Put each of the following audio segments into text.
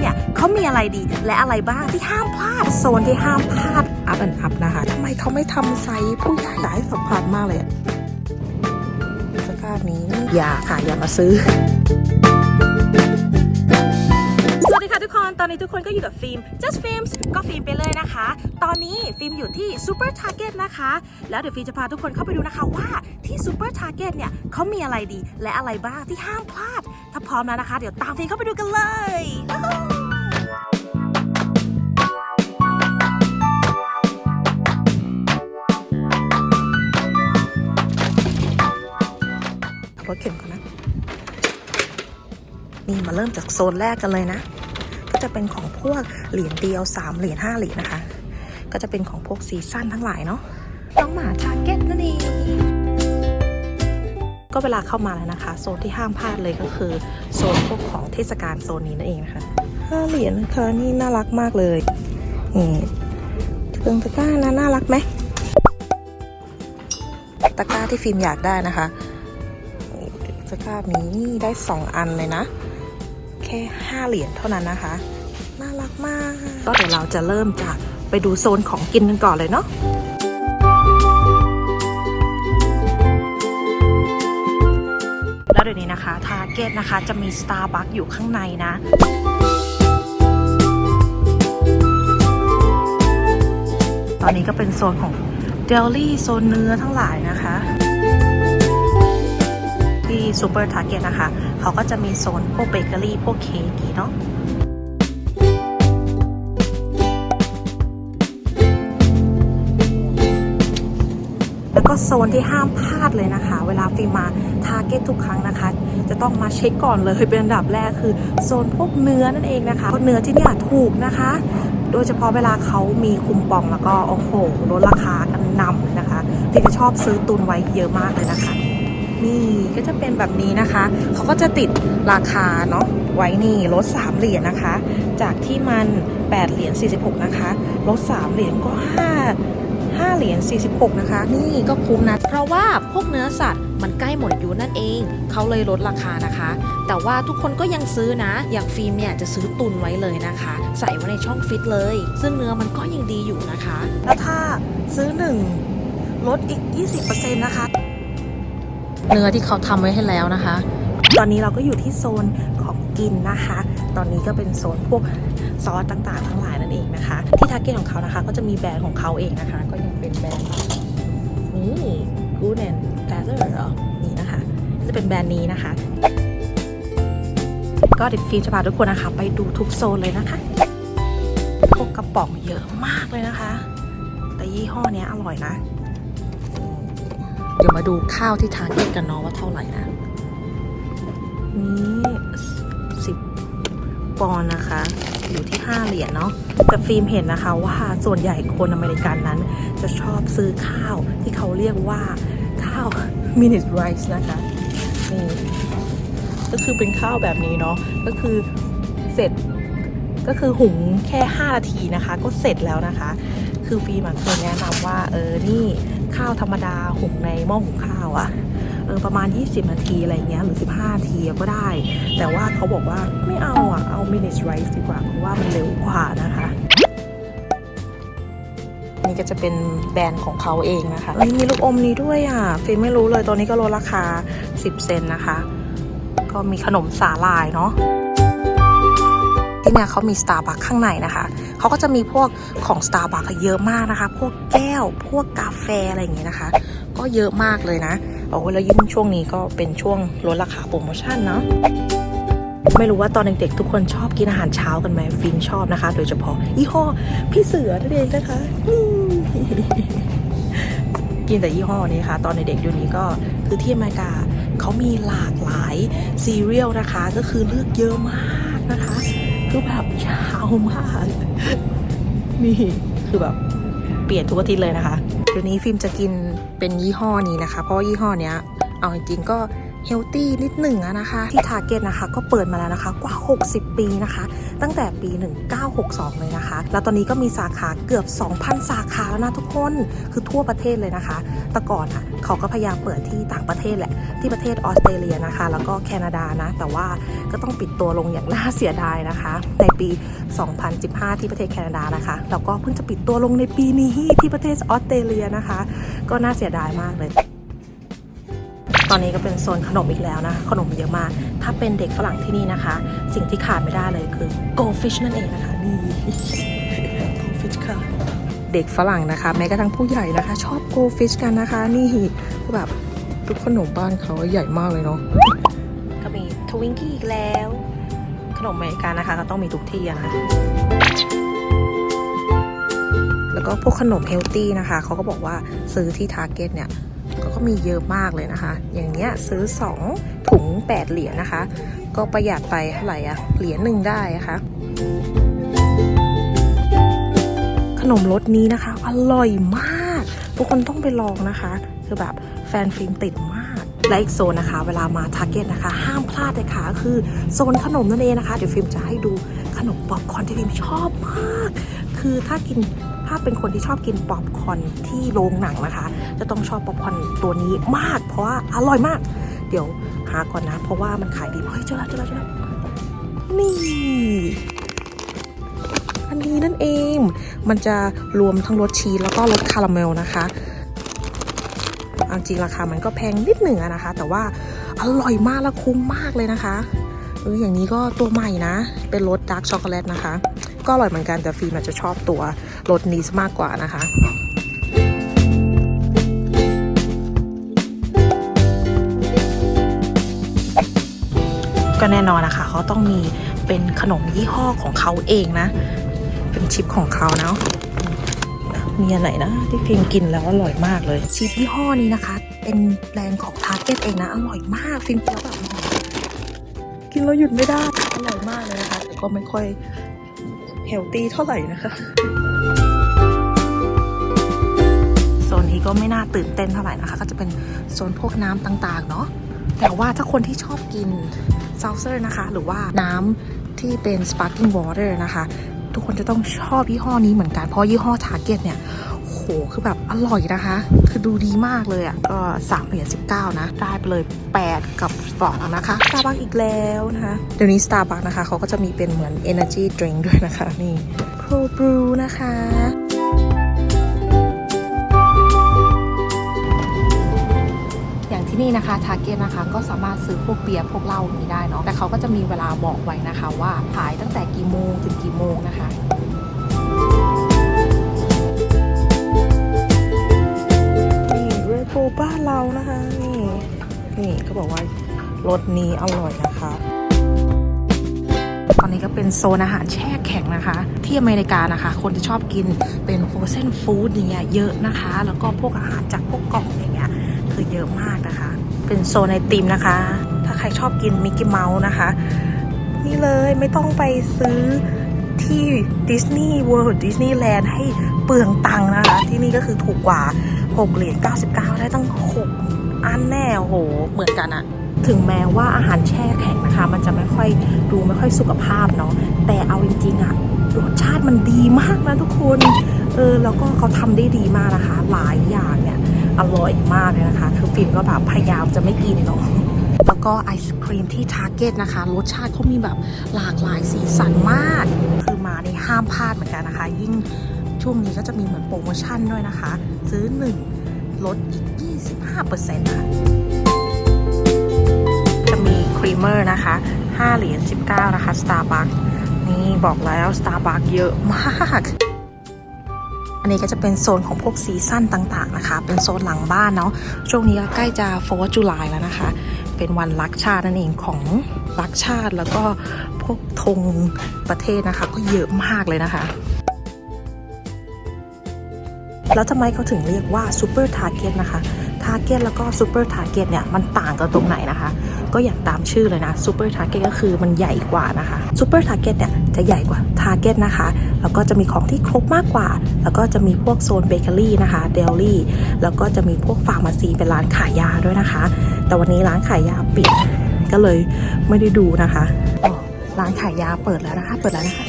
เนี่ยเขามีอะไรดีและอะไรบ้างที่ห้ามพลาด โซนที่ห้ามพลาดอัพอันอัพนะคะทำไมเขาไม่ทำไซส์ผู้ใหญ่ได้สัมผัสมากเลยอะสภาพนี้อย่าค่ะอย่ามาซื้อสวัสดีค่ะทุกคน ตอนนี้ทุกคนก็อยู่กับฟิล์ม just films ก็ฟิล์มไปเลยนะคะ ตอนนี้ฟิล์มอยู่ที่ super target นะคะ แล้วเดี๋ยวฟิล์มจะพาทุกคนเข้าไปดูนะคะว่าที่ super target เนี่ยเขามีอะไรดีและอะไรบ้างที่ห้ามพลาด ถ้าพร้อมแล้วนะคะ เดี๋ยวตามฟิล์มเข้าไปดูกันเลยรถเข็นก่อนนะ นี่มาเริ่มจากโซนแรกกันเลยนะ ก็จะเป็นของพวกเหรียญเดียว3เหรียญ5เหรียญนะคะ ก็จะเป็นของพวกซีซั่นทั้งหลายเนาะ น้องหมาทาเก็ตนั่นเอง ก็เวลาเข้ามาแล้วนะคะ โซนที่ห้ามพลาดเลยก็คือโซนพวกของเทศกาลโซนนี้นั่นเองนะคะ5เหรียญนะคะนี่น่ารักมากเลยนี่เครื่องตะกร้านะน่ารักไหมตะกร้าที่ฟิล์มอยากได้นะคะตะกร้านี้ได้2อันเลยนะ แค่5เหรียญเท่านั้นนะคะ น่ารักมาก ก็เดี๋ยวเราจะเริ่มจากไปดูโซนของกินกันก่อนเลยเนาะ เก็ตนะคะ จะมี Starbucks อยู่ข้างในนะตอนนี้ก็เป็นโซนของเดลี่โซนเนื้อทั้งหลายนะคะ ที่ซูเปอร์ทาร์เก็ตนะคะ เขาก็จะมีโซนพวกเบเกอรี่ พวกเค้กเนาะแล้วก็โซนที่ห้ามพลาดเลยนะคะ เวลาฟิล์มมาทาร์เก็ตทุกครั้งนะคะ จะต้องมาเช็คก่อนเลยเป็นอันดับแรกคือโซนพวกเนื้อนั่นเองนะคะเพราะเนื้อที่นี่ถูกนะคะ โดยเฉพาะเวลาเขามีคุมปองแล้วก็โอ้โหลดราคากันนำเลยนะคะฟิล์มจะชอบซื้อตุนไว้เยอะมากเลยนะคะนี่ก็จะเป็นแบบนี้นะคะ เขาก็จะติดราคาเนาะไว้นี่ลด3เหรียญนะคะ จากที่มัน 8 เหรียญ46 นะคะลด3เหรียญก็ 5 5 เหรียญ 46 นะคะ นี่ก็คุ้มนะ เพราะว่าพวกเนื้อสัตว์มันใกล้หมดอายุนั่นเอง เขาเลยลดราคานะคะ แต่ว่าทุกคนก็ยังซื้อนะ อย่างฟิล์มเนี่ยจะซื้อตุนไว้เลยนะคะ ใส่ไว้ในช่องฟิตเลย ซึ่งเนื้อมันก็ยังดีอยู่นะคะ แล้วถ้าซื้อ 1 ลดอีก 20%นะคะ เนื้อที่เขาทำไว้ให้แล้วนะคะ ตอนนี้เราก็อยู่ที่โซนข กินนะคะ ตอนนี้ก็เป็นโซนพวกซอสต่างๆ ทั้งหลายนั่นเองนะคะ ที่ทาร์เก็ตของเขานะคะ ก็จะมีแบรนด์ของเขาเองนะคะ ก็ยังเป็นแบรนด์นี่ Good and Better เหรอนี่นะคะ จะเป็นแบรนด์นี้นะคะ ก็เดี๋ยวฟิล์มจะพาทุกคนนะคะ ไปดูทุกโซนเลยนะคะพวกกระป๋องเยอะมากเลยนะคะ แต่ยี่ห้อเนี้ยอร่อยนะ เดี๋ยวมาดูข้าวที่ทาร์เก็ตกันเนาะว่าเท่าไหร่นะ นี่ ปอนด์นะคะ อยู่ที่ 5 เหรียญเนาะแต่ฟิล์มเห็นนะคะว่าส่วนใหญ่คนอเมริกันนั้น จะชอบซื้อข้าวที่เขาเรียกว่าข้าว minute rice นะคะนี่ก็คือเป็นข้าวแบบนี้เนาะก็คือเสร็จก็คือหุงแค่ 5 นาทีนะคะ ก็เสร็จแล้วนะคะ คือฟิล์มเคยแนะนำว่าเออนี่ข้าวธรรมดาหุงในหม้อหุงข้าวอะ เออประมาณ 20 นาทีอะไรเงี้ยหรือ 15นาทีก็ได้ แต่ว่าเขาบอกว่าไม่เอาอะเอา minute rice ดีกว่าเพราะว่ามันเร็วกว่านะคะนี่ก็จะเป็นแบรนด์ของเขาเองนะคะเอ้ยมีลูกอมนี้ด้วยอะฟิล์ไม่รู้เลยตอนนี้ก็ลดราคา 10 เซนนะคะ ก็มีขนมสาลายเนาะที่เนี่ยเขามี Starbucks ข้างในนะคะ เขาก็จะมีพวกของ Starbucks เยอะมากนะคะ พวกแก้ว พวกกาแฟอะไรอย่างเงี้ยนะคะ ก็เยอะมากเลยนะ บอกว่าแล้วยิ่งช่วงนี้ก็เป็นช่วงลดราคาโปรโมชั่นเนาะไม่รู้ว่าตอนเด็กๆทุกคนชอบกินอาหารเช้ากันไหมฟินชอบนะคะ โดยเฉพาะยี่ห้อพี่เสือนั่นเองนะคะ กินแต่ยี่ห้อนี้ค่ะ ตอนเด็กๆอยู่นี้ก็คือที่อเมริกาเขามีหลากหลายซีเรียลนะคะ ก็คือเลือกเยอะมากนะคะคือแบบยาวมากนี่คือแบบเปลี่ยนทุกอาทิตย์เลยนะคะเดี๋ยวนี้ฟิล์มจะกิน เป็นยี่ห้อนี้นะคะ เพราะยี่ห้อเนี้ยเอาจริงๆก็ เฮลตี้นิดหนึ่งนะคะที่ทาร์เก็ตนะคะก็เปิดมาแล้วนะคะกว่า 60 ปีนะคะ ตั้งแต่ปี 1962 เลยนะคะ แล้วตอนนี้ก็มีสาขาเกือบ 2,000 สาขาแล้วนะทุกคนคือทั่วประเทศเลยนะคะ แต่ก่อนอะเขาก็พยายามเปิดที่ต่างประเทศแหละ ที่ประเทศออสเตรเลียนะคะ แล้วก็แคนาดานะ แต่ว่าก็ต้องปิดตัวลงอย่างน่าเสียดายนะคะ ในปี 2015 ที่ประเทศแคนาดานะคะแล้วก็เพิ่งจะปิดตัวลงในปีนี้ที่ประเทศออสเตรเลียนะคะ ก็น่าเสียดายมากเลย ตอนนี้ก็เป็นโซนขนมอีกแล้วนะขนมเยอะมาก ถ้าเป็นเด็กฝรั่งที่นี่นะคะ สิ่งที่ขาดไม่ได้เลยคือ goldfish นั่นเองนะคะนี่ goldfish ค่ะเด็กฝรั่งนะคะ แม้กระทั่งผู้ใหญ่นะคะ ชอบ goldfish กันนะคะ นี่แบบทุกขนมบ้านเขาใหญ่มากเลยเนาะก็มีทวิงกี้อีกแล้ว ขนมอเมริกันนะคะก็ต้องมีทุกที่อะนะแล้วก็พวกขนมเฮลตี้นะคะเขาก็บอกว่าซื้อที่ทาร์เก็ตเนี่ย ก็ก็มีเยอะมากเลยนะคะ อย่างเนี้ยซื้อ 2 ถุง 8 เหรียญนะคะ ก็ประหยัดไปเท่าไหร่อะเหรียญหนึ่งได้นะคะขนมรสนี้นะคะ อร่อยมาก ทุกคนต้องไปลองนะคะ คือแบบแฟนฟิล์มติดมาก และอีกโซนนะคะ เวลามาทาร์เก็ตนะคะ ห้ามพลาดเลยค่ะ คือโซนขนมนั่นเองนะคะ เดี๋ยวฟิล์มจะให้ดูขนมป๊อปคอร์นที่ฟิล์มชอบมาก คือถ้ากิน ถ้าเป็นคนที่ชอบกินป๊อปคอนที่โรงหนังนะคะ จะต้องชอบป๊อปคอนตัวนี้มาก เพราะว่าอร่อยมาก เดี๋ยวหาก่อนนะ เพราะว่ามันขายดีเฮ้ยเจอแล้วเจอแล้วเจอแล้วนี่อันนี้นั่นเอง มันจะรวมทั้งรสชีสแล้วก็รสคาราเมลนะคะเอาจริงราคามันก็แพงนิดหนึ่งนะคะ แต่ว่าอร่อยมากและคุ้มมากเลยนะคะเอออย่างนี้ก็ตัวใหม่นะ เป็นรสดาร์กช็อกโกแลตนะคะ ก็อร่อยเหมือนกันแต่ฟิล์มอาจจะชอบตัว รสนี้ซะมากกว่านะคะก็แน่นอนนะคะเขาต้องมีเป็นขนมยี่ห้อของเขาเองนะ เป็นชิปของเขาเนาะมีอันไหนนะ ที่ฟิล์มกินแล้วอร่อยมากเลย ชิปยี่ห้อนี้นะคะ เป็นแบรนด์ของทาร์เก็ตเองนะ อร่อยมากฟินแล้วแบบกินแล้วหยุดไม่ได้อร่อยมากเลยนะคะแต่ก็ไม่ค่อย เฮลตี้เท่าไหร่นะคะโซนนี้ก็ไม่น่าตื่นเต้นเท่าไหร่นะคะ ก็จะเป็นโซนพวกน้ำต่างๆเนาะแต่ว่าถ้าคนที่ชอบกินซ a ลเซอร์นะคะ หรือว่าน้ำที่เป็น sparkling water นะคะ ทุกคนจะต้องชอบยี่ห้อนี้เหมือนกัน เพราะยี่ห้อ Target เนี่ยโหคือแบบอร่อยนะคะ คือดูดีมากเลยอะ่ะก็3เหรียญ19 นะ ได้ไปเลย 8 กับ กล่องนะคะ Starbucks อีกแล้วนะคะเดี๋ยวนี้ Starbucks นะคะเขาก็จะมีเป็นเหมือน energy drink ด้วยนะคะ นี่ cold brew นะคะอย่างที่นี่นะคะทาร์เก็ตนะคะก็สามารถซื้อพวกเบียร์พวกเหล้าอย่านี้ได้เนาะแต่เขาก็จะมีเวลาบอกไว้นะคะว่าขายตั้งแต่กี่โมงถึงกี่โมงนะคะนี่เรโบบ้านเรานะคะ นี่นี่ก็บอกว่า รสนี้อร่อยนะคะตอนนี้ก็เป็นโซนอาหารแช่แข็งนะคะ ที่อเมริกานะคะ คนที่ชอบกินเป็นโฟเซนฟู้ดอย่างเงี้ยเยอะนะคะ แล้วก็พวกอาหารจากพวกกล่องอย่างเงี้ยคือเยอะมากนะคะ เป็นโซนไอติมนะคะ ถ้าใครชอบกินมิกกี้เมาส์นะคะ นี่เลยไม่ต้องไปซื้อที่ดิสนีย์เวิลด์ดิสนีย์แลนด์ให้เปลืองตังค์นะคะ ที่นี่ก็คือถูกกว่า 6 เหรียญ 99 ได้ตั้ง 6 อันแน่โอ้โหเหมือนกันอะ ถึงแม้ว่าอาหารแช่แข็งนะคะ มันจะไม่ค่อยดูไม่ค่อยสุขภาพเนาะแต่เอาจริงๆอะรสชาติมันดีมากนะทุกคนเออแล้วก็เขาทำได้ดีมากนะคะ หลายอย่างเนี่ยอร่อยมากเลยนะคะ คือฟิล์มก็แบบพยายามจะไม่กินเนาะแล้วก็ไอศครีมที่ Target นะคะ รสชาติเขามีแบบหลากหลายสีสันมาก คือมาในห้ามพลาดเหมือนกันนะคะ ยิ่งช่วงนี้ก็จะมีเหมือนโปรโมชั่นด้วยนะคะ ซื้อ 1 ลดอีก 25%คะจะ ครีมเมอร์นะคะ 5 เหรียญ 19 นะคะ Starbucks นี่บอกแล้ว Starbucks เยอะมาก อันนี้ก็จะเป็นโซนของพวกซีซั่นต่างๆนะคะ เป็นโซนหลังบ้านเนาะ ช่วงนี้ก็ใกล้จะโฟร์จุลายแล้วนะคะ เป็นวันรักชาตินั่นเองของรักชาติแล้วก็พวกธงประเทศนะคะ ก็เยอะมากเลยนะคะแล้วทำไมเขาถึงเรียกว่าซูเปอร์ทาร์เก็ตนะคะ ร์เก็ตแล้วก็ซูเปอร์ทาร์เก็ตเนี่ยมันต่างกันตรงไหนนะคะ ก็อย่างตามชื่อเลยนะซูเปอร์ทาร์เก็ตก็คือมันใหญ่กว่านะคะซูเปอร์ทาร์เก็ตเนี่ยจะใหญ่กว่าทาร์เก็ตนะคะ แล้วก็จะมีของที่ครบมากกว่า แล้วก็จะมีพวกโซนเบเกอรี่นะคะเดลลี่แล้วก็จะมีพวกฟาร์มาซีเป็นร้านขายยาด้วยนะคะ แต่วันนี้ร้านขายยาปิดก็เลยไม่ได้ดูนะคะอ๋อร้านขายยาเปิดแล้วนะคะ เปิดแล้วนะคะ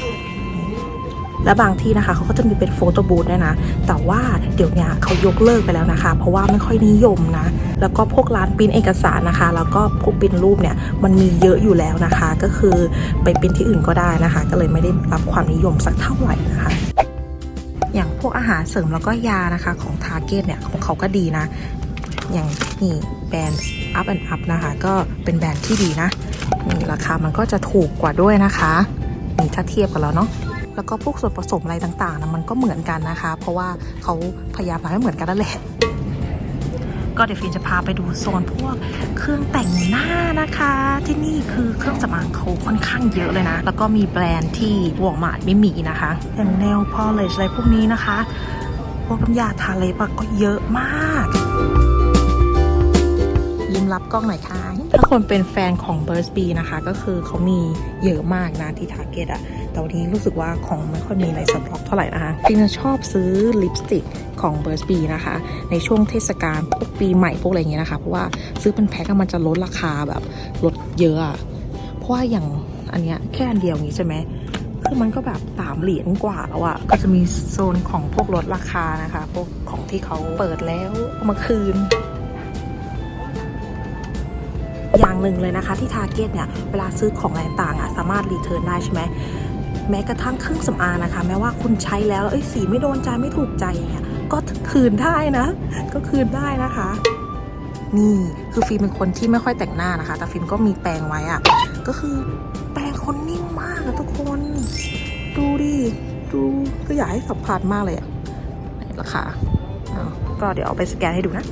และบางที่นะคะเขาก็จะมีเป็นโฟโต้บูธด้วยนะ แต่ว่าเดี๋ยวนี้เขายกเลิกไปแล้วนะคะ เพราะว่าไม่ค่อยนิยมนะ แล้วก็พวกร้านปิ้นเอกสารนะคะ แล้วก็พวกปิ้นรูปเนี่ยมันมีเยอะอยู่แล้วนะคะ ก็คือไปปิ้นที่อื่นก็ได้นะคะ ก็เลยไม่ได้รับความนิยมสักเท่าไหร่นะคะอย่างพวกอาหารเสริมแล้วก็ยานะคะของ Target เนี่ยของเขาก็ดีนะ อย่างนี่แบรนด์ Up and Up นะคะ ก็เป็นแบรนด์ที่ดีนะนี่ราคามันก็จะถูกกว่าด้วยนะคะนี่ถ้าเทียบกันแล้วเนาะ แล้วก็พวกส่วนผสมอะไรต่างๆนะมันก็เหมือนกันนะคะ เพราะว่าเขาพยายามทำให้เหมือนกันนั่นแหละก็เดี๋ยวฟินจะพาไปดูโซนพวกเครื่องแต่งหน้านะคะ ที่นี่คือเครื่องสำอางเขาค่อนข้างเยอะเลยนะ แล้วก็มีแบรนด์ที่วอร์มาร์ทไม่มีนะคะอย่างแนวพอเลชอะไรพวกนี้นะคะ พวกน้ำยาทาเล็บอะก็เยอะมาก ยิ้มรับกล้องหน่อยค่ะถ้าคนเป็นแฟนของ b u r s b นะคะ ก็คือเขามีเยอะมากนะที่ Target อะ แต่วันนี้รู้สึกว่าของไม่ค่อยมีในสต็อกเท่าไหร่นะคะจริงๆชอบซื้อลิปสติกของ b u r s b นะคะ ในช่วงเทศกาลพวกปีใหม่พวกอะไรอย่างเงี้ยนะคะ เพราะว่าซื้อเป็นแพ็คอะมันจะลดราคาแบบลดเยอะอะเพราะว่าอย่างอันเนี้ยแค่อันเดียวงี้ใช่ไหมคือมันก็แบบสามเหรียญกว่าแล้วอะก็จะมีโซนของพวกลดราคานะคะ พวกของที่เขาเปิดแล้วเอามาคืนอย่างหนึ่งเลยนะคะที่ Target เนี่ย เวลาซื้อของอะไรต่างๆอะสามารถรีเทิร์นได้ใช่ไหม แม้กระทั่งเครื่องสำอางนะคะ แม้ว่าคุณใช้แล้วแล้วเอ้ยสีไม่โดนใจไม่ถูกใจเงี้ยก็คืนได้นะ ก็คืนได้นะคะ นี่คือฟิล์มเป็นคนที่ไม่ค่อยแต่งหน้านะคะ แต่ฟิล์มก็มีแปรงไว้อะก็คือแปรงคนนิ่มมากอะทุกคน ดูดิดูก็อยากให้สัมผัสมากเลยอะไหนราคาอ้าวก็เดี๋ยวเอาไปสแกนให้ดูนะ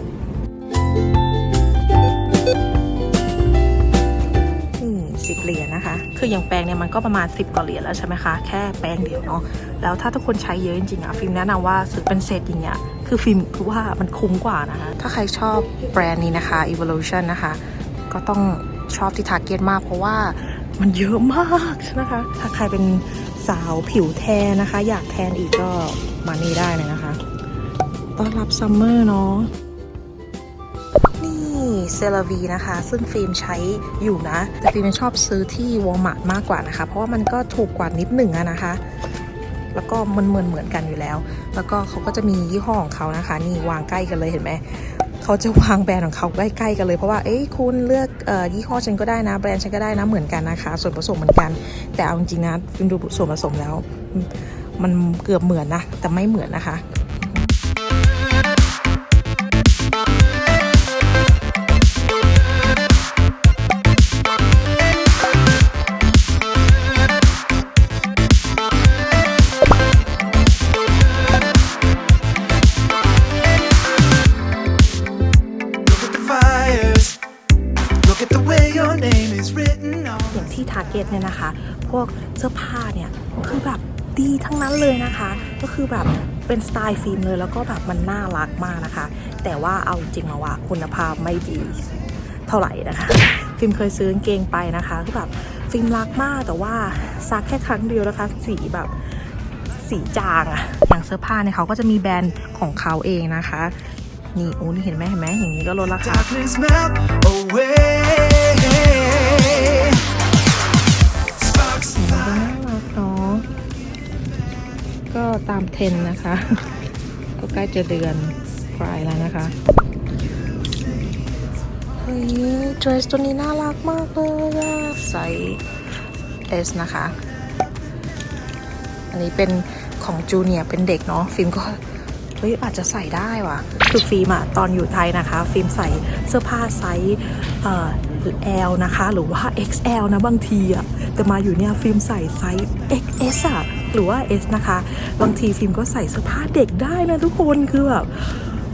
คืออย่างแปรงเนี่ยมันก็ประมาณ 10กว่าเหรียญแล้วใช่ไหมคะ แค่แปรงเดียวเนาะ แล้วถ้าทุกคนใช้เยอะจริงๆอะฟิล์มแนะนำว่าซื้อเป็นเซตอย่างเงี้ย คือฟิล์มคือว่ามันคุ้มกว่านะคะ ถ้าใครชอบแบรนด์นี้นะคะ Evolution นะคะ ก็ต้องชอบที่ Target มากเพราะว่ามันเยอะมากนะคะ ถ้าใครเป็นสาวผิวแทนนะคะ อยากแทนอีกก็มานี่ได้เลยนะคะ ต้อนรับซัมเมอร์เนาะ เซราวีนะคะ ซึ่งฟิล์มใช้อยู่นะ แต่ฟิล์มชอบซื้อที่วอลมาร์ทมากกว่านะคะ เพราะว่ามันก็ถูกกว่านิดหนึ่งนะคะ แล้วก็มันเหมือนเหมือนกันอยู่แล้ว แล้วก็เขาก็จะมียี่ห้อของเขานะคะ นี่วางใกล้กันเลยเห็นไหมเขาจะวางแบรนด์ของเขาใกล้ๆกันเลยเพราะว่าเอ้ยคุณเลือกออยี่ห้อฉันก็ได้นะ แบรนด์ฉันก็ได้นะเหมือนกันนะคะ ส่วนผสมเหมือนกัน แต่เอาจริงๆนะฟิล์มดูส่วนผสมแล้ว มันเกือบเหมือนนะแต่ไม่เหมือนนะคะ เนี่ยนะคะ พวกเสื้อผ้าเนี่ยคือแบบดีทั้งนั้นเลยนะคะ ก็คือแบบเป็นสไตล์ฟิล์มเลยแล้วก็แบบมันน่ารักมากนะคะ แต่ว่าเอาจริงแล้วว่าคุณภาพไม่ดีเท่าไหร่นะคะ ฟิล์มเคยซื้อกางเกงไปนะคะคือแบบฟิล์มรักมากแต่ว่าซักแค่ครั้งเดียวนะคะ สีแบบสีจางอะอย่างเสื้อผ้าเนี่ยเขาก็จะมีแบรนด์ของเขาเองนะคะ นี่โอ้นี่เห็นไหมเห็นไหมอย่างนี้ก็ลดราคา ก็ตามเทนนะคะ ก็ใกล้จะเดือนปลายแล้วนะคะ เฮ้ยเดรสตัวนี้น่ารักมากเลยอะไซส์ S นะคะ อันนี้เป็นของจูเนียเป็นเด็กเนาะฟิล์มก็เฮ้ยอาจจะใส่ได้ว่ะ คือฟิล์มอะตอนอยู่ไทยนะคะ ฟิล์มใส่เสื้อผ้าไซส์เอ่อ L นะคะ หรือว่า XL นะบางทีอะแต่มาอยู่เนี่ยฟิล์มใส่ไซส์ XS อะ หรือว่า S นะคะ บางทีฟิล์มก็ใส่เสื้อผ้าเด็กได้นะทุกคนคือแบบ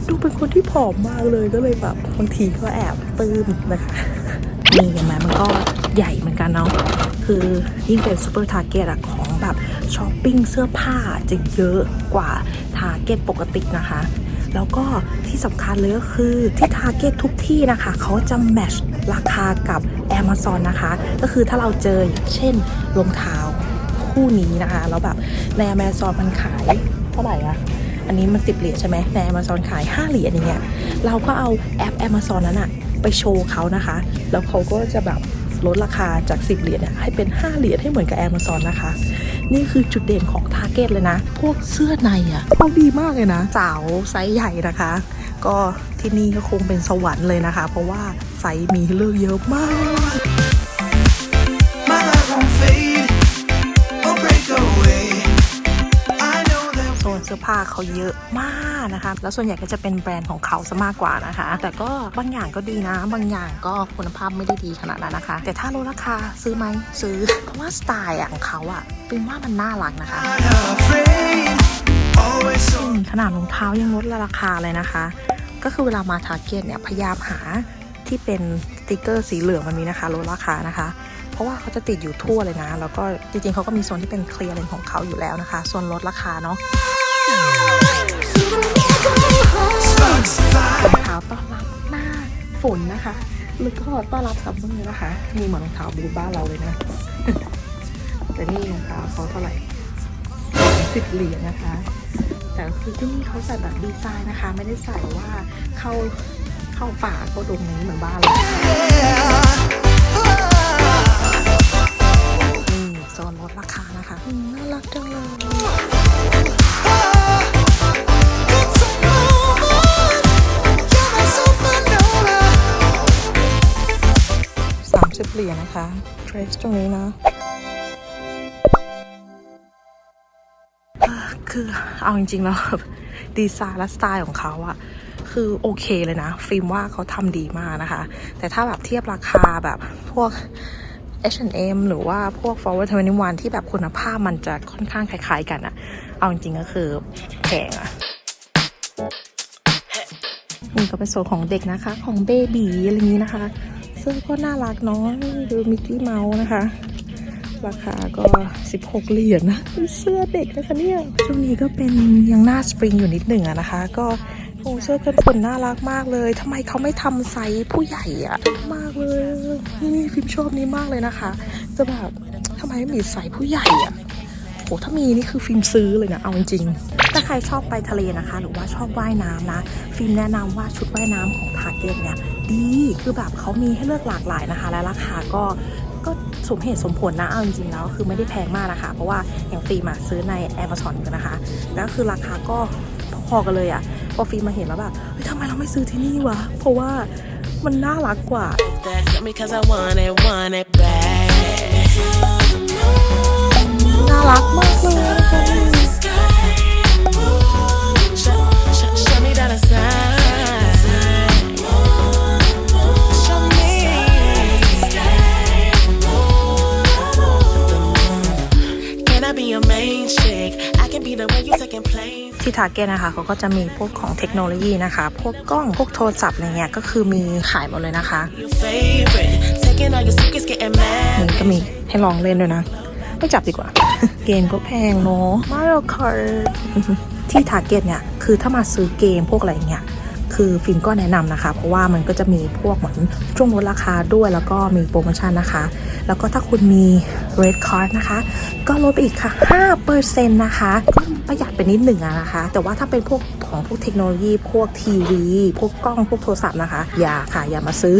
ดูเป็นคนที่ผอมมากเลยก็เลยแบบบางทีก็แอบปลื้มนะคะนี่เห็นไหมมันก็ใหญ่เหมือนกันเนาะคือยิ่งเป็นซูเปอร์ทาร์เก็ตอะของแบบช้อปปิ้งเสื้อผ้าจะเยอะกว่าทาร์เก็ตปกตินะคะแล้วก็ที่สำคัญเลยก็คือที่ทาร์เก็ตทุกที่นะคะ เขาจะแมชราคากับ Amazon นะคะ ก็คือถ้าเราเจอเช่นรองเท้า คู่นี้นะคะแล้วแบบใน Amazon มันขายเท่าไหร่อะอันนี้มันสิบเหรียญใช่ไหมใน Amazon ขาย 5 เหรียญอย่างเงี้ยเราก็เอาแอป Amazon นั้นอะไปโชว์เขานะคะ แล้วเขาก็จะแบบลดราคาจาก 10 เหรียญให้เป็น 5 เหรียญให้เหมือนกับ Amazon นะคะ นี่คือจุดเด่นของ Target เลยนะ พวกเสื้อในอะเขาดีมากเลยนะ สาวไซส์ใหญ่นะคะ ก็ที่นี่ก็คงเป็นสวรรค์เลยนะคะ เพราะว่าไซส์มีเลือกเยอะมากาเขาเยอะมากนะคะ แล้วส่วนใหญ่ก็จะเป็นแบรนด์ของเขาซะมากกว่านะคะ แต่ก็บางอย่างก็ดีนะ บางอย่างก็คุณภาพไม่ได้ดีขนาดนั้นนะคะ แต่ถ้าลดราคาซื้อไหมซื้อ เพราะว่าสไตล์อะของเขาอะฟิล์มว่ามันน่ารักนะคะ I'm not afraid. Always so อืมขนาดรองเท้ายังลดราคาเลยนะคะ ก็คือเวลามาทาร์เก็ตเนี่ยพยายามหาที่เป็นสติกเกอร์สีเหลืองมันมีนะคะลดราคานะคะเพราะว่าเขาจะติดอยู่ทั่วเลยนะ แล้วก็จริงๆเขาก็มีโซนที่เป็นเคลียร์เลนของเขาอยู่แล้วนะคะส่วนลดราคาเนาะ รองเท้าต้อนรับหน้าฝนนะคะแล้วก็ต้อนรับซัมเมอร์นะคะนี่เหมือนรองเท้าบูทบ้านเราเลยนะ แต่นี่รองเท้าเขาเท่าไหร่สิบเหรียญนะคะ แต่คือที่นี่เขาใส่แบบดีไซน์นะคะ ไม่ได้ใส่ว่าเข้าเข้าป่าเข้าดงนี้เหมือนบ้านเรานี่โซนลดราคานะคะน่ารักจังเลย สามสิบเหรียญนะคะเทรสตรงนี้นะคือเอาจริงๆแล้วแบดีไซน์และสไตล์ของเขาอะคือโอเคเลยนะ ฟิล์มว่าเขาทำดีมากนะคะ แต่ถ้าแบบเทียบราคาแบบพวก H&M หรือว่าพวก Forward 21ที่แบบคุณภาพมันจะค่อนข้างคล้ายๆกันอะเอาจริงๆก็คือแพงอะนี่ก็เป็นโซนของเด็กนะคะ ของเบบีอะไรนี้นะคะ เสื้อก็น่ารักเนาะดูมิกกี้เมาส์นะคะ ราคาก็ 16 เหรียญนะเป็นเสื้อเด็กนะคะเนี่ย ช่วงนี้ก็เป็นยังหน้าสปริงอยู่นิดหนึ่งอะนะคะ ก็โอ้เสื้อกันฝนน่ารักมากเลยทำไมเขาไม่ทำไซส์ผู้ใหญ่อะมากเลยนี่ฟิล์มชอบนี้มากเลยนะคะ จะแบบทำไมไม่มีไซส์ผู้ใหญ่อะ โหถ้ามีนี่คือฟิล์มซื้อเลยนะ เอาจริงๆถ้าใครชอบไปทะเลนะคะ หรือว่าชอบว่ายน้ำนะ ฟิล์มแนะนำว่าชุดว่ายน้ำของทาเก็ตเนี่ยดีคือแบบเขามีให้เลือกหลากหลายนะคะ และราคาก็ก็สมเหตุสมผลนะเอาจริงๆแล้วคือไม่ได้แพงมากนะคะ เพราะว่าอย่างฟิล์มอะซื้อใน Amazon กันนะคะแล้วคือราคาก็พอๆกันเลยอะพอฟิล์มมาเห็นแล้วแบบเฮ้ยทำไมเราไม่ซื้อที่นี่วะ เพราะว่ามันน่ารักกว่า น่ารักมากเลยค่ะ Show, show, show me that sign. Show me. Can I be your main chick? I can be the one you taking planes. ที่ทาเก็ตนะคะเขาก็จะมีพวกของเทคโนโลยีนะคะ พวกกล้อง พวกโทรศัพท์อะไรเงี้ยก็คือมีขายหมดเลยนะคะ Your favorite. Taking all your secrets, getting mad. นี่ก็มีให้ลองเล่นด้วยนะ ไม่จับดีกว่า เกมก็แพงเนาะ Mario Kart ที่ Target เนี่ย คือถ้ามาซื้อเกมพวกอะไรเงี้ยคือฟิล์มก็แนะนำนะคะ เพราะว่ามันก็จะมีพวกเหมือนช่วงลดราคาด้วยแล้วก็มีโปรโมชั่นนะคะ แล้วก็ถ้าคุณมี Red Card นะคะ ก็ลดไปอีกค่ะ 5%นะคะ ก็ประหยัดไปนิดหนึ่งอะนะคะ แต่ว่าถ้าเป็นพวกของพวกเทคโนโลยี พวกทีวี พวกกล้อง พวกโทรศัพท์นะคะ อย่าค่ะ อย่ามาซื้อ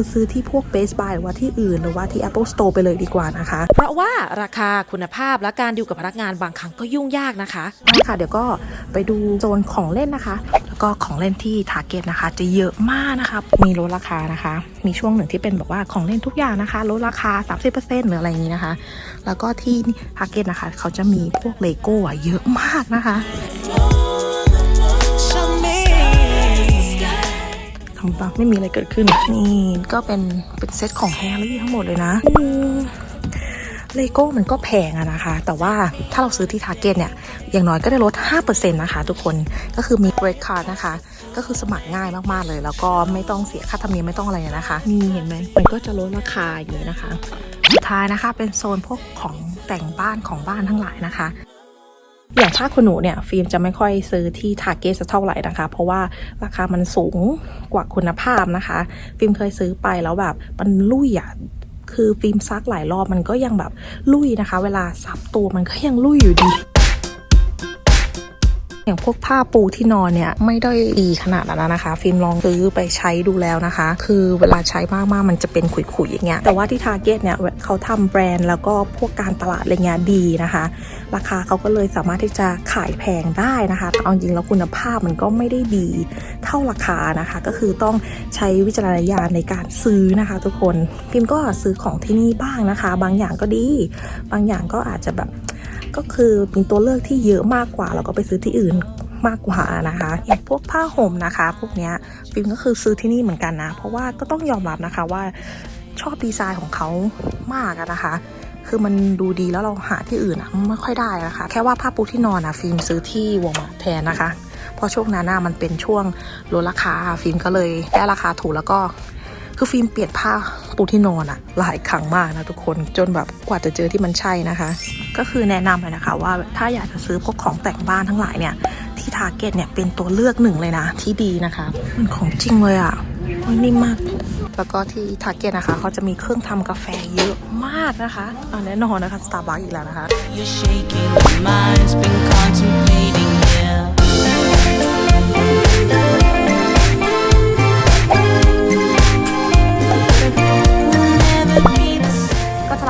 คือซื้อที่พวก Best Buy หรือว่าที่อื่นหรือว่าที่ Apple Store ไปเลยดีกว่านะคะ เพราะว่าราคาคุณภาพและการดิวกับพนักงานบางครั้งก็ยุ่งยากนะคะได้ค่ะเดี๋ยวก็ไปดูโซนของเล่นนะคะ แล้วก็ของเล่นที่ Target นะคะ จะเยอะมากนะคะ มีลดราคานะคะ มีช่วงหนึ่งที่เป็นแบบว่าของเล่นทุกอย่างนะคะลดราคา 30%หรืออะไรอย่างนี้นะคะ แล้วก็ที่ Target นะคะ เขาจะมีพวกเลโก้เยอะมากนะคะ ทำปะไม่มีอะไรเกิดขึ้น นี่ก็เป็นเป็นเซตของแฮร์รี่ทั้งหมดเลยนะเลโก้มันก็แพงอะนะคะ แต่ว่าถ้าเราซื้อที่ทาร์เก็ตเนี่ย อย่างน้อยก็ได้ลด 5%นะคะทุกคน ก็คือมีเ e ร card นะคะ ก็คือสมัครง่ายมากๆเลย แล้วก็ไม่ต้องเสียค่าธรรมเนียมไม่ต้องอะไรนะคะ นี่เห็นไหม มันก็จะลดราคาอย่างนี้นะคะ สุดท้ายนะคะเป็นโซนพวกของแต่งบ้านของบ้านทั้งหลายนะคะ อย่างผ้าขนหนูเนี่ยฟิล์มจะไม่ค่อยซื้อที่ทาร์เก็ตสักเท่าไหร่นะคะ เพราะว่าราคามันสูงกว่าคุณภาพนะคะ ฟิล์มเคยซื้อไปแล้วแบบมันลุยอะคือฟิล์มซักหลายรอบมันก็ยังแบบลุยนะคะ เวลาซับตัวมันก็ยังลุยอยู่ดี อย่างพวกผ้าปูที่นอนเนี่ยไม่ได้ดีขนาดนั้นนะคะ ฟิล์มลองซื้อไปใช้ดูแล้วนะคะ คือเวลาใช้มากๆมันจะเป็นขุยๆอย่างเงี้ยแต่ว่าที่ทาร์เก็ตเนี่ยเขาทำแบรนด์แล้วก็พวกการตลาดอะไรเงี้ยดีนะคะ ราคาเขาก็เลยสามารถที่จะขายแพงได้นะคะแต่เอาจริงแล้วคุณภาพมันก็ไม่ได้ดีเท่าราคานะคะ ก็คือต้องใช้วิจารณญาณในการซื้อนะคะ ทุกคนฟิล์มก็ซื้อของที่นี่บ้างนะคะ บางอย่างก็ดี บางอย่างก็อาจจะแบบ ก็คือเป็นตัวเลือกที่เยอะมากกว่า เราก็ไปซื้อที่อื่นมากกว่านะคะอย่างพวกผ้าห่มนะคะ พวกเนี้ยฟิล์มก็คือซื้อที่นี่เหมือนกันนะ เพราะว่าก็ต้องยอมรับนะคะว่าชอบดีไซน์ของเขามากนะคะ คือมันดูดีแล้วเราหาที่อื่นอะไม่ค่อยได้นะคะ แค่ว่าผ้าปูที่นอนอะฟิล์มซื้อที่วอมาร์ทแทนนะคะ เพราะช่วงนั้นน่ะมันเป็นช่วงลดราคาฟิล์มก็เลยได้ราคาถูกแล้วก็ คือฟิล์มเปลี่ยนผ้าปูที่นอนอะหลายครั้งมากนะทุกคนจนแบบกว่าจะเจอที่มันใช่นะคะ ก็คือแนะนำเลยนะคะว่าถ้าอยากจะซื้อพวกของแต่งบ้านทั้งหลายเนี่ยที่ทาร์เก็ตเนี่ยเป็นตัวเลือกหนึ่งเลยนะที่ดีนะคะมันของจริงเลยอะ่ะโอ้ยนิ่มมาก แล้วก็ที่ทาร์เก็ตนะคะเขาจะมีเครื่องทำกาแฟเยอะมากนะคะอ่าแน่นอนนะคะสตาร์บัคอีกแล้วนะคะ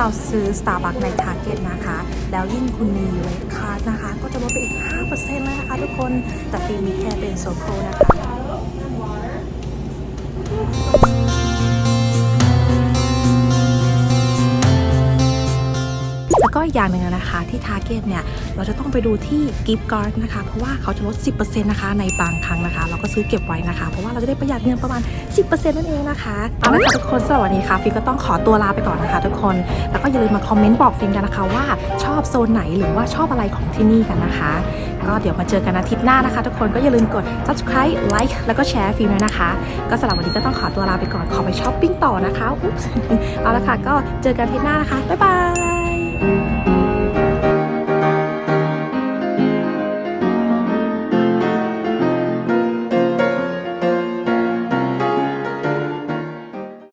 เราซื้อ Starbucks ใน Target นะคะ แล้วยิ่งคุณมีเวทคาร์ดนะคะ ก็จะลดไปอีก 5%เลยนะคะทุกคน แต่ฟรีมีแค่เป็นโซโคนะคะ แล้วก็อีกอย่างหนึ่งนะคะที่ Target เนี่ยเราจะต้องไปดูที่ Gift Card นะคะ เพราะว่าเขาจะลด 10%นะคะในบางครั้งนะคะ เราก็ซื้อเก็บไว้นะคะ เพราะว่าเราจะได้ประหยัดเงินประมาณ 10%นั่นเองนะคะเอาละค่ะทุกคนสำหรับวันนี้ค่ะฟิล์มก็ต้องขอตัวลาไปก่อนนะคะทุกคนแล้วก็อย่าลืมมาคอมเมนต์บอกฟิล์มกันนะคะว่าชอบโซนไหนหรือว่าชอบอะไรของที่นี่กันนะคะ ก็เดี๋ยวมาเจอกันอาทิตย์หน้านะคะ ทุกคนก็อย่าลืมกด subscribe like แล้วก็แชร์ฟิล์มด้วยนะคะ ก็สำหรับวันนี้ก็ต้องขอตัวลาไปก่อนขอไปช้อปปิ้งต่อนะคะอุ๊บเอาละค่ะก็เจอกันอาทิตย์หน้านะคะบ๊ายบาย Thank you.